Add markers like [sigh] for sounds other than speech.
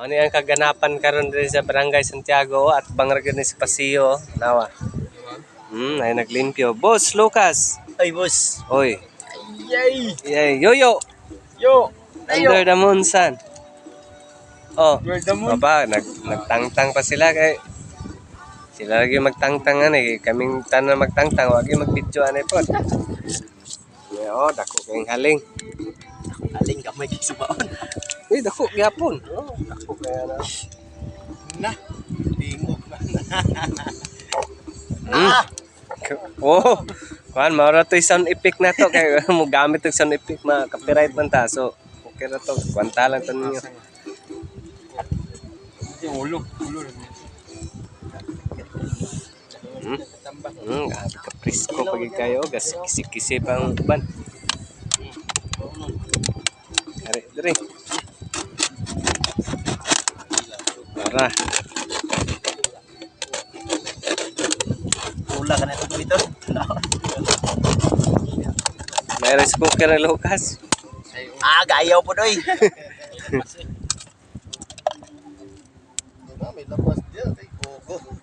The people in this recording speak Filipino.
Ano yung kaganapan karon din sa Barangay Santiago at bangarga ni Pasio. Nawa. Hmm, ay naglimpyo. Boss Lucas. Ay, boss. Oy. Yay! Yay, yoyo. Yo! Under the moon sun. Oh. You're the moon. Baba, nag nagtangtang pa sila kay sila lagi magtangtang ani kaming tanan magtangtang wag yung magbidyo ani pod. Yeah, oh, dako kayong haling. Aling kamay kay subaon. Uy, dako gyapon. Oh, dako kaya na. Na. Tingog na. Hmm. Oh, kuan maura to sound effect na to kay [laughs] mo gamit og sound effect ma copyright man ta. So, okay na to. Kwanta lang to ninyo. Ulo. Ulo. Hmm. Hmm, grabe ka presko pag kayo, gas kisi-kisi pang ban. Ari, diri. Tara. Ula ka na ito dito. [laughs] May rice cooker na Lucas. ah, gayaw po doy. [laughs] May labas diyan, may kuko.